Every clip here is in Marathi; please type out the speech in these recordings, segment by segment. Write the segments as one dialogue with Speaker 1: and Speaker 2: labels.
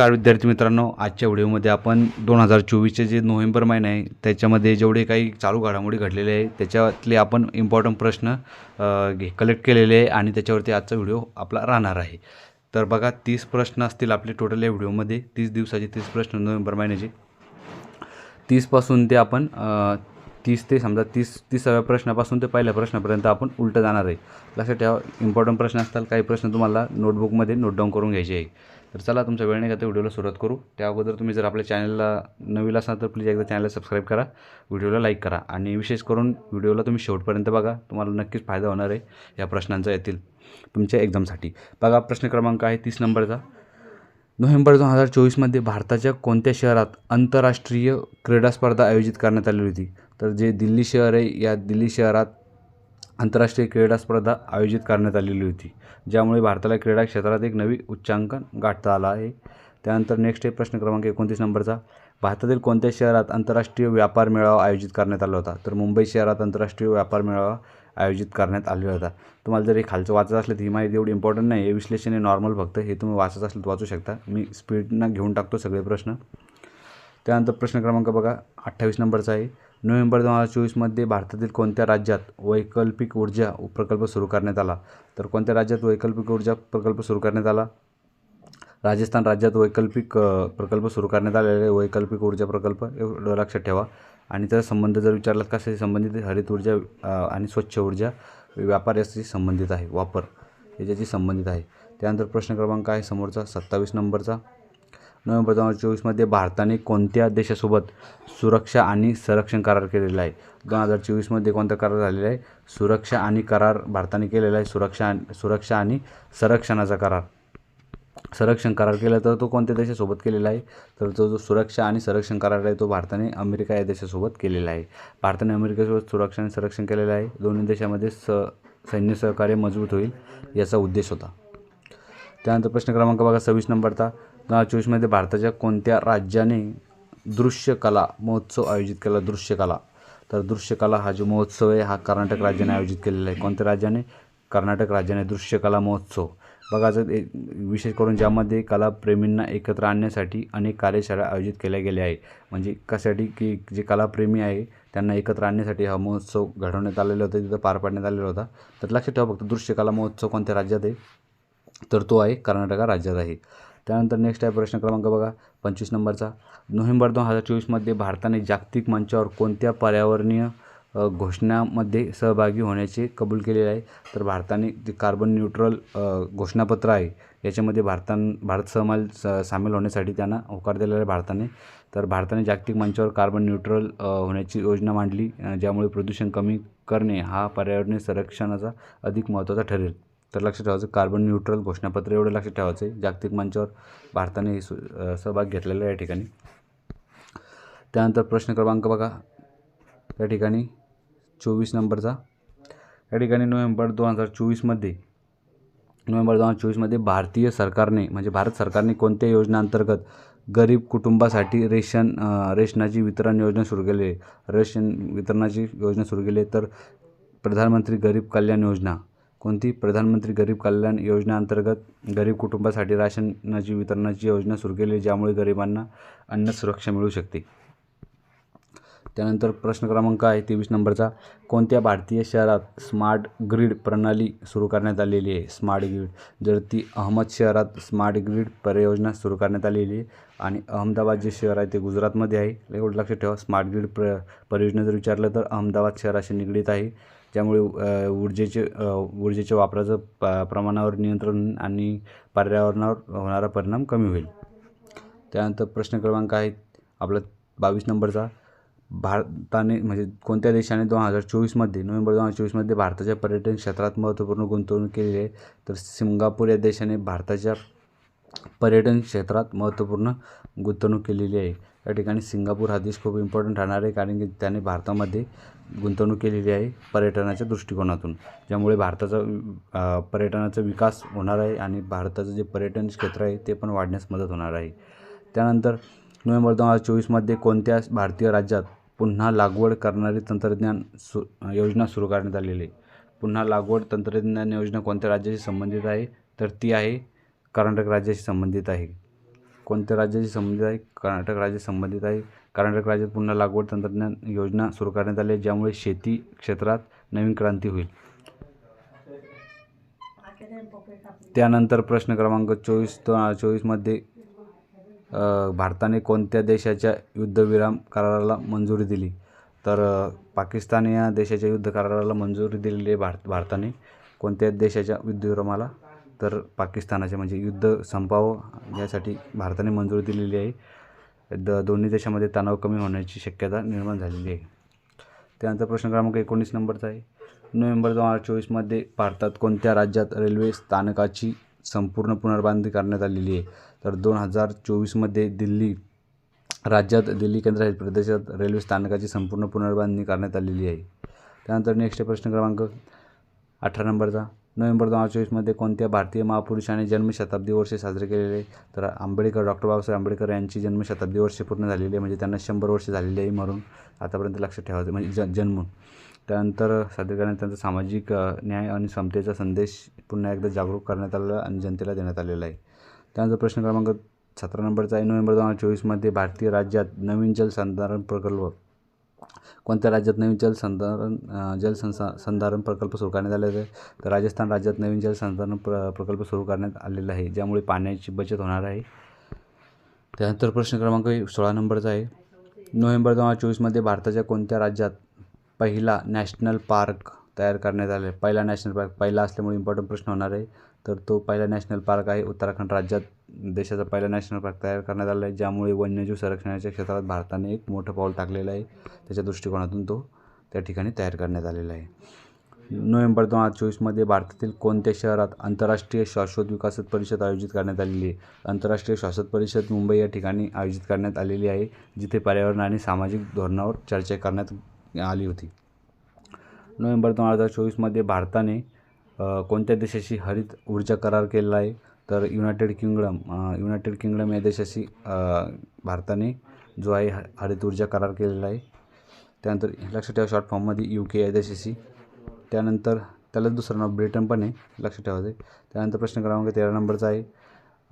Speaker 1: नमस्कार विद्यार्थी मित्रांनो. आजच्या व्हिडिओमध्ये आपण दोन हजार चोवीसचे जे नोव्हेंबर महिना आहे त्याच्यामध्ये जेवढे काही चालू घडामोडी घडलेले आहे त्याच्यातले आपण इम्पॉर्टंट प्रश्न घे कलेक्ट केलेले आहे आणि त्याच्यावरती आजचा व्हिडिओ आपला राहणार आहे. तर बघा तीस प्रश्न असतील आपले टोटल या व्हिडिओमध्ये. तीस दिवसाचे तीस प्रश्न नोव्हेंबर महिन्याचे. तीसपासून ते आपण तीस ते समजा तीस तिसाव्या प्रश्नापासून ते पहिल्या प्रश्नापर्यंत आपण उलटं जाणार आहे. लक्षात ठेवा इम्पॉर्टंट प्रश्न असतात काही प्रश्न तुम्हाला नोटबुकमध्ये नोट डाऊन करून घ्यायचे आहे. तर चला तुमचा वेळ नाही का व्हिडिओला सुरुवात करू. त्या अगोदर तुम्ही जर आपल्या चॅनलला नवीन असाल तर प्लीज एकदा चॅनलला सबस्क्राईब करा व्हिडिओला लाईक करा. आणि विशेष करून व्हिडिओला तुम्ही शेवटपर्यंत बघा तुम्हाला नक्कीच फायदा होणार आहे या प्रश्नांचा येतील तुमच्या एक्झामसाठी बघा प्रश्न क्रमांक आहे तीस नंबरचा. नोव्हेंबर दोन हजार चोवीसमध्ये भारताच्या कोणत्या शहरात आंतरराष्ट्रीय क्रीडा स्पर्धा आयोजित करण्यात आली होती? तर जे दिल्ली शहर आहे या दिल्ली शहरात आंतरराष्ट्रीय क्रीडा स्पर्धा आयोजित करण्यात आलेली होती ज्यामुळे भारताला क्रीडा क्षेत्रात एक नवी उच्चांकन गाठता आला आहे. त्यानंतर नेक्स्ट आहे प्रश्न क्रमांक एकोणतीस नंबरचा. भारतातील कोणत्या शहरात आंतरराष्ट्रीय व्यापार मेळावा आयोजित करण्यात आला होता? तर मुंबई शहरात आंतरराष्ट्रीय व्यापार मेळावा आयोजित करण्यात आलेला होता. तुम्हाला जर हे खालचं वाचत असलं तर ही माहिती एवढी इम्पॉर्टंट नाही हे विश्लेषण हे नॉर्मल फक्त. हे तुम्ही वाचत असलं तर वाचू शकता. मी स्पीडनं घेऊन टाकतो सगळे प्रश्न. त्यानंतर प्रश्न क्रमांक बघा अठ्ठावीस नंबरचा आहे. नोव्हेंबर दोन हजार चोवीसमध्ये भारतातील कोणत्या राज्यात वैकल्पिक ऊर्जा प्रकल्प सुरू करण्यात आला? तर कोणत्या राज्यात वैकल्पिक ऊर्जा प्रकल्प सुरू करण्यात आला? राजस्थान राज्यात वैकल्पिक प्रकल्प सुरू करण्यात आलेले आहे. वैकल्पिक ऊर्जा प्रकल्प एवढं लक्षात ठेवा. आणि त्याचा संबंध जर विचारलात कशाशी संबंधित हरित ऊर्जा आणि स्वच्छ ऊर्जा व्यापार याशी संबंधित आहे. वापर याच्याशी संबंधित आहे. त्यानंतर प्रश्न क्रमांक आहे समोरचा सत्तावीस नंबरचा. नोव्हेंबर दोन हजार चोवीसमध्ये भारताने कोणत्या देशासोबत सुरक्षा आणि संरक्षण करार केलेला आहे? दोन हजार चोवीसमध्ये कोणता करार झालेला आहे? सुरक्षा आणि करार भारताने केलेला आहे. सुरक्षा सुरक्षा आणि संरक्षणाचा करार. संरक्षण करार केला तर तो कोणत्या देशासोबत केलेला आहे? तर तो जो सुरक्षा आणि संरक्षण करार आहे तो भारताने अमेरिका या देशासोबत केलेला आहे. भारताने अमेरिकेसोबत सुरक्षा आणि संरक्षण केलेलं आहे. दोन्ही देशामध्ये स सैन्य सहकार्य मजबूत होईल याचा उद्देश होता. त्यानंतर प्रश्न क्रमांक बघा सव्वीस नंबरचा. दोन हजार चोवीसमध्ये भारताच्या कोणत्या राज्याने दृश्यकला महोत्सव आयोजित केला? दृश्यकला. तर दृश्यकला हा जो महोत्सव आहे हा कर्नाटक राज्याने आयोजित केलेला आहे. कोणत्या राज्याने? कर्नाटक राज्याने दृश्यकला महोत्सव. बघा जर एक विशेष करून ज्यामध्ये कलाप्रेमींना एकत्र आणण्यासाठी अनेक कार्यशाळा आयोजित केल्या गेल्या आहे म्हणजे कशासाठी? की जे कलाप्रेमी आहे त्यांना एकत्र आणण्यासाठी हा महोत्सव घडवण्यात आलेला होता तिथं पार पाडण्यात आलेला होता. तर लक्षात ठेवा फक्त दृश्यकला महोत्सव कोणत्या राज्यात आहे? तर तो आहे कर्नाटका राज्यात आहे. त्यानंतर नेक्स्ट आहे प्रश्न क्रमांक बघा पंचवीस नंबरचा. नोव्हेंबर दोन हजार चोवीसमध्ये भारताने जागतिक मंचावर कोणत्या पर्यावरणीय घोषणामध्ये सहभागी होण्याचे कबूल केलेले आहे? तर भारताने जे कार्बन न्यूट्रल घोषणापत्र आहे याच्यामध्ये भारतान भारत सहमाल स सामील होण्यासाठी त्यांना होकार दिलेला आहे भारताने. तर भारताने जागतिक मंचावर कार्बन न्यूट्रल होण्याची योजना मांडली ज्यामुळे प्रदूषण कमी करणे हा पर्यावरणीय संरक्षणाचा अधिक महत्त्वाचा ठरेल. तर लक्षात ठेवायचं कार्बन न्यूट्रल घोषणापत्र एवढं लक्षात ठेवायचं आहे. जागतिक मंचावर भारताने सु सहभाग घेतलेला आहे या ठिकाणी. त्यानंतर प्रश्न क्रमांक बघा. या ठिकाणी चोवीस नंबरचा. या ठिकाणी नोव्हेंबर दोन हजार चोवीसमध्ये नोव्हेंबर दोन हजार चोवीसमध्ये भारतीय सरकारने म्हणजे भारत सरकारने कोणत्या योजनांतर्गत गरीब कुटुंबासाठी रेशन रेशनाची वितरण योजना सुरू केली आहे? रेशन वितरणाची योजना सुरू केली आहे. तर प्रधानमंत्री गरीब कल्याण योजना कोणती प्रधानमंत्री गरीब कल्याण योजनेअंतर्गत गरीब कुटुंबासाठी राशनाची वितरणाची योजना सुरू केली आहे ज्यामुळे गरिबांना अन्न सुरक्षा मिळू शकते. त्यानंतर प्रश्न क्रमांक आहे तेवीस नंबरचा. कोणत्या भारतीय शहरात स्मार्ट ग्रीड प्रणाली सुरू करण्यात आलेली आहे? Smart grid. जर ती अहमद शहरात स्मार्ट ग्रीड परियोजना सुरू करण्यात आलेली आहे आणि अहमदाबाद जे शहर आहे ते गुजरातमध्ये आहे एवढं लक्षात ठेवा. स्मार्ट ग्रीड प्र परियोजना जर विचारलं तर अहमदाबाद शहराशी निगडीत आहे. त्यामुळे ऊर्जेचे ऊर्जेच्या वापराचं प प्रमाणावर नियंत्रण आणि पर्यावरणावर होणारा परिणाम कमी होईल. त्यानंतर प्रश्न क्रमांक आहे आपला बावीस नंबरचा. भारताने म्हणजे कोणत्या देशाने दोन हजार चोवीसमध्ये नोव्हेंबर दोन हजार चोवीसमध्ये भारताच्या पर्यटन क्षेत्रात महत्त्वपूर्ण गुंतवणूक केलेली आहे? तर सिंगापूर या देशाने भारताच्या पर्यटन क्षेत्रात महत्त्वपूर्ण गुंतवणूक केलेली आहे. या ठिकाणी सिंगापूर हा देश खूप इम्पॉर्टंट राहणार आहे कारण की त्याने भारतामध्ये गुंतवणूक केलेली आहे पर्यटनाच्या दृष्टिकोनातून ज्यामुळे भारताचा पर्यटनाचा विकास होणार आहे आणि भारताचं जे पर्यटन क्षेत्र आहे ते पण वाढण्यास मदत होणार आहे. त्यानंतर नोव्हेंबर दोन हजार चोवीसमध्ये कोणत्या भारतीय राज्यात पुन्हा लागवड करणारी तंत्रज्ञान सु योजना सुरू करण्यात आलेली आहे? पुन्हा लागवड तंत्रज्ञान योजना कोणत्या राज्याशी संबंधित आहे? तर ती आहे कर्नाटक राज्याशी संबंधित आहे. कोणत्या राज्याशी संबंधित आहे? कर्नाटक राज्याशी संबंधित आहे. कर्नाटक राज्यात पुन्हा लागवड तंत्रज्ञान योजना सुरू करण्यात आली आहे ज्यामुळे शेती क्षेत्रात नवीन क्रांती होईल. त्यानंतर प्रश्न क्रमांक चोवीस चोवीसमध्ये भारताने कोणत्या देशाच्या युद्धविराम कराराला मंजुरी दिली? तर पाकिस्तान या देशाच्या युद्ध कराराला मंजुरी दिलेली आहे भारत भारताने. कोणत्या देशाच्या युद्धविरामाला तर पाकिस्तानाच्या म्हणजे युद्ध संपावं यासाठी भारताने मंजुरी दिलेली आहे. द दोन्ही देशामध्ये तणाव कमी होण्याची शक्यता निर्माण झालेली आहे. त्यानंतर प्रश्न क्रमांक एकोणीस नंबरचा आहे. नोव्हेंबर दोन हजार चोवीसमध्ये भारतात कोणत्या राज्यात रेल्वे स्थानकाची संपूर्ण पुनर्बांधणी करण्यात आलेली आहे? तर दोन हजार चोवीसमध्ये दिल्ली राज्यात दिल्ली केंद्रशासित प्रदेशात रेल्वे स्थानकाची संपूर्ण पुनर्बांधणी करण्यात आलेली आहे. त्यानंतर नेक्स्ट प्रश्न क्रमांक अठरा नंबरचा. नोव्हेंबर दोन हजार चोवीसमध्ये कोणत्या भारतीय महापुरुषाने जन्मशताब्दी वर्षे साजरे केलेले? तर आंबेडकर डॉक्टर बाबासाहेब आंबेडकर यांची जन्मशताब्दी वर्षे पूर्ण झालेली आहे. म्हणजे त्यांना शंभर वर्ष झालेली आहे म्हणून आतापर्यंत लक्षात ठेवायचं म्हणजे ज जन्मून. त्यानंतर सादरीकरणात त्यांचा सामाजिक न्याय आणि समतेचा संदेश पुन्हा एकदा जागरूक करण्यात आलेला आणि जनतेला देण्यात आलेला आहे. त्यानंतर प्रश्न क्रमांक सतरा नंबरचा आहे. नोव्हेंबर दोन हजार चोवीसमध्ये भारतीय राज्यात नवीन जलसंधारण प्रकल्प कोणत्या राज्यात नवीन जलसंधारण जलसंसा संधारण प्रकल्प सुरू करण्यात आले आहे? तर राजस्थान राज्यात नवीन जलसंधारण प्र प्रकल्प सुरू करण्यात आलेला आहे ज्यामुळे पाण्याची बचत होणार आहे. त्यानंतर प्रश्न क्रमांक सोळा नंबरचा आहे. नोव्हेंबर दोन हजार चोवीसमध्ये भारताच्या कोणत्या राज्यात पहिला नॅशनल पार्क तयार करण्यात आला? आहे पहिला नॅशनल पार्क पहिला असल्यामुळे इम्पॉर्टंट प्रश्न होणार आहे. तर तो पहिला नॅशनल पार्क आहे उत्तराखंड राज्यात. देशाचा पहिला नॅशनल पार्क तयार करण्यात आला आहे ज्यामुळे वन्यजीव संरक्षणाच्या क्षेत्रात भारताने एक मोठं पाऊल टाकलेलं आहे. त्याच्या दृष्टिकोनातून तो त्या ठिकाणी तयार करण्यात आलेला आहे. नोव्हेंबर दोन हजार चोवीसमध्ये भारतातील कोणत्या शहरात आंतरराष्ट्रीय शाश्वत विकास परिषद आयोजित करण्यात आलेली आहे? आंतरराष्ट्रीय शाश्वत परिषद मुंबई या ठिकाणी आयोजित करण्यात आलेली आहे जिथे पर्यावरण आणि सामाजिक धोरणावर चर्चा करण्यात आली होती. नोव्हेंबर दोन हजार चोवीसमध्ये भारताने कोणत्या देशाशी हरित ऊर्जा करार केलेला आहे? तर युनायटेड किंगडम युनायटेड किंगडम या देशाशी भारताने जो आहे ह- हरित ऊर्जा करार केलेला आहे. त्यानंतर लक्षात ठेवा शॉर्ट फॉर्ममध्ये यू के या देशाशी. त्यानंतर त्याला दुसरं नाव ब्रिटन पण आहे लक्षात ठेवायचं त्यानंतर प्रश्न क्रमांक तेरा नंबरचा आहे.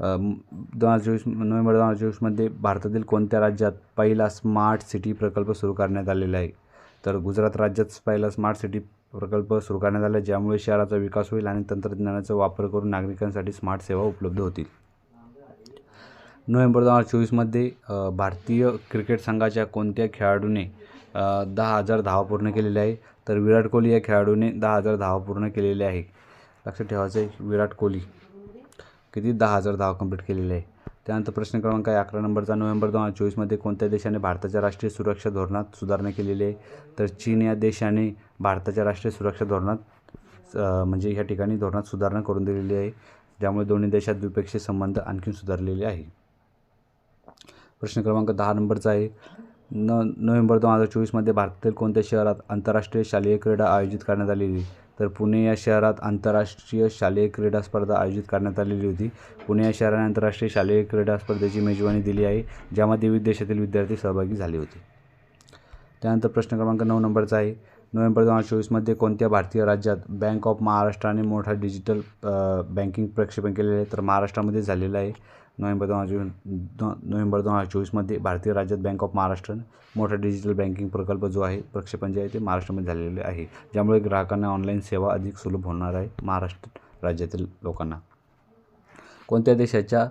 Speaker 1: दोन हजार चोवीस नोव्हेंबर दोन हजार चोवीसमध्ये भारतातील कोणत्या राज्यात पहिला स्मार्ट सिटी प्रकल्प सुरू करण्यात आलेला आहे? तर गुजरात राज्यात पहिला स्मार्ट सिटी प्रकल्प सुरू करण्यात आला आहे, ज्यामुळे शहराचा विकास होईल आणि तंत्रज्ञानाचा वापर करून नागरिकांसाठी स्मार्ट सेवा उपलब्ध होतील. नोव्हेंबर दोन हजार चोवीसमध्ये भारतीय क्रिकेट संघाच्या कोणत्या खेळाडूने दहा हजार धावा पूर्ण केलेल्या आहे तर विराट कोहली या खेळाडूने दहा हजार धावा पूर्ण केलेले आहे लक्षात ठेवायचं आहे विराट कोहली किती दहा हजार धावा कंप्लीट केलेले आहे त्यानंतर प्रश्न क्रमांक आहे अकरा नंबरचा नोव्हेंबर दोन हजार चोवीसमध्ये कोणत्या देशाने भारताच्या राष्ट्रीय सुरक्षा धोरणात सुधारणा केलेली आहे? तर चीन या देशाने भारताच्या राष्ट्रीय सुरक्षा धोरणात म्हणजे ह्या ठिकाणी धोरणात सुधारणा करून दिलेली आहे. ज्यामुळे दोन्ही देशात द्विपक्षीय संबंध आणखी सुधारलेले आहे. प्रश्न क्रमांक दहा नंबरचा आहे. न नोव्हेंबर दोन हजार चोवीसमध्ये भारतातील कोणत्या शहरात आंतरराष्ट्रीय शालेय क्रीडा आयोजित करण्यात आलेली तर पुणे या शहरात आंतरराष्ट्रीय शालेय क्रीडा स्पर्धा आयोजित करण्यात आलेली होती. पुणे या शहराने आंतरराष्ट्रीय शालेय क्रीडा स्पर्धेची मेजवानी दिली आहे ज्यामध्ये विविध देशातील विद्यार्थी सहभागी झाले होते. त्यानंतर प्रश्न क्रमांक नऊ नंबरचा आहे. नोव्हेंबर दोन हजार चोवीसमध्ये कोणत्या भारतीय राज्यात बँक ऑफ महाराष्ट्राने मोठा डिजिटल बँकिंग प्रक्षेपण केलेलं आहे? तर महाराष्ट्रामध्ये झालेलं आहे. नोव्हेंबर दोन हजार दो नोव्हेंबर दोन हजार चोवीसमध्ये भारतीय राज्यात बँक ऑफ महाराष्ट्र मोठा डिजिटल बँकिंग प्रकल्प जो आहे प्रक्षेपण जे आहे ते महाराष्ट्रामध्ये झालेले आहे. ज्यामुळे ग्राहकांना ऑनलाईन सेवा अधिक सुलभ होणार आहे महाराष्ट्र राज्यातील लोकांना. कोणत्या देशाच्या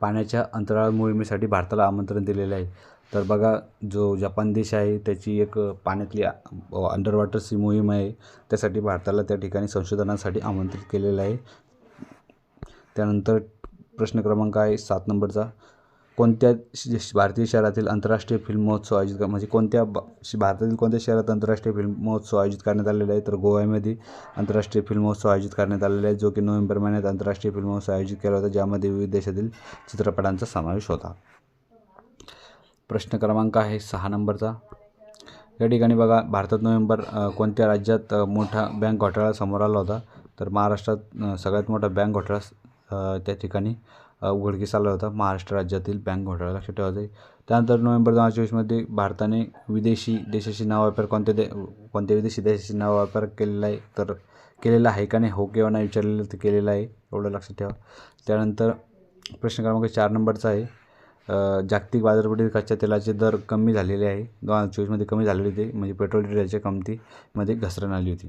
Speaker 1: पाण्याच्या अंतराळ मोहिमेसाठी भारताला आमंत्रण दिलेलं आहे? तर बघा जो जपान देश आहे त्याची एक पाण्यातली अंडर वॉटर सी मोहीम आहे. त्यासाठी भारताला त्या ठिकाणी संशोधनासाठी आमंत्रित केलेलं आहे. त्यानंतर प्रश्न क्रमांक आहे सात नंबरचा. कोणत्या भारतीय शहरातील आंतरराष्ट्रीय फिल्म महोत्सव आयोजित म्हणजे कोणत्या भारतातील कोणत्या शहरात आंतरराष्ट्रीय फिल्म महोत्सव आयोजित करण्यात आलेला आहे तर गोव्यामध्ये आंतरराष्ट्रीय फिल्म महोत्सव आयोजित करण्यात आलेला आहे जो की नोव्हेंबर महिन्यात आंतरराष्ट्रीय फिल्म महोत्सव आयोजित केला होता ज्यामध्ये विविध देशातील चित्रपटांचा समावेश होता. प्रश्न क्रमांक आहे सहा नंबरचा. या ठिकाणी बघा भारतात नोव्हेंबर कोणत्या राज्यात मोठा बँक घोटाळा समोर आला होता? तर महाराष्ट्रात सगळ्यात मोठा बँक घोटाळा त्या ठिकाणी उघडकीस आला होता. महाराष्ट्र राज्यातील बँक घोटाळा. लक्षात ठेवायचं आहे त्यानंतर नोव्हेंबर दोन हजार चोवीसमध्ये भारताने विदेशी देशाशी नाव व्यापार कोणत्या दे कोणत्या विदेशी देशाशी नाव व्यापार केलेला आहे? तर केलेला आहे का नाही? हो किंवा नाही विचारलेलं तर केलेलं आहे. एवढं लक्षात ठेवा. त्यानंतर प्रश्न क्रमांक चार नंबरचा आहे. जागतिक बाजारपेठेत कच्च्या तेलाचे दर कमी झालेले आहे. दोन हजार चोवीसमध्ये कमी झालेले होते म्हणजे पेट्रोल डिझेलच्या किमतीमध्ये घसरण आली होती.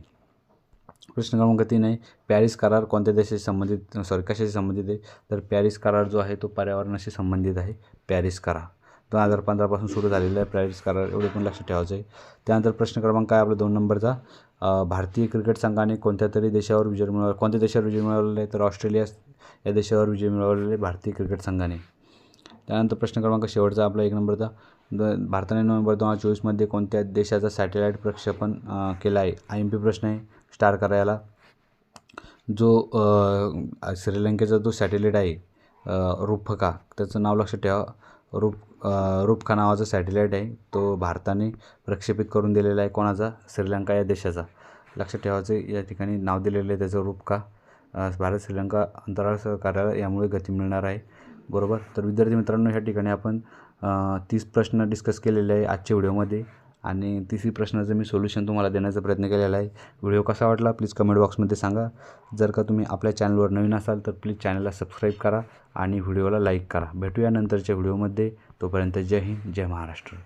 Speaker 1: प्रश्न क्रमांक तीन आहे पॅरिस करार कोणत्या देशाशी संबंधित सॉरी कशाशी संबंधित आहे? तर पॅरिस करार जो आहे तो पर्यावरणाशी संबंधित आहे पॅरिस करार. दोन हजार पंधरापासून सुरू झालेला आहे पॅरिस करार एवढे पण लक्षात ठेवायचं आहे. त्यानंतर प्रश्न क्रमांक काय आपला दोन नंबरचा. भारतीय क्रिकेट संघाने कोणत्या तरी देशावर विजय मिळवला कोणत्या देशावर विजय मिळवलेला आहे? तर ऑस्ट्रेलिया या देशावर विजय मिळवलेला आहे भारतीय क्रिकेट संघाने. त्यानंतर प्रश्न क्रमांक शेवटचा आपला एक नंबरचा. द भारताने नोव्हेंबर दोन हजार चोवीसमध्ये कोणत्या देशाचा सॅटेलाईट प्रक्षेपण केलं केला आहे? आय एम पी प्रश्न आहे स्टार करायला. जो श्रीलंकेचा जो सॅटेलाईट आहे रुफका त्याचं नाव लक्षात ठेवा. रूप रूपखा नावाचा सॅटेलाईट आहे. तो भारताने प्रक्षेपित करून दिलेला आहे कोणाचा? श्रीलंका या देशाचा. लक्षात ठेवायचं या ठिकाणी नाव दिलेलं आहे त्याचं रूपका. भारत श्रीलंका अंतराळ सहकार्याला यामुळे गती मिळणार आहे. बरोबर? तर विद्यार्थी मित्रांनो ह्या ठिकाणी आपण तीस प्रश्न डिस्कस केलेले आहे आजच्या व्हिडिओमध्ये आणि तिसरी प्रश्नाचं मी सोल्युशन तुम्हाला देण्याचा प्रयत्न केलेला आहे. व्हिडिओ कसा वाटला प्लीज कमेंट बॉक्समध्ये सांगा. जर का तुम्ही आपल्या चॅनलवर नवीन असाल तर प्लीज चॅनलला सबस्क्राईब करा आणि व्हिडिओला लाईक करा. भेटूया नंतरच्या व्हिडिओमध्ये. तोपर्यंत जय हिंद जय महाराष्ट्र.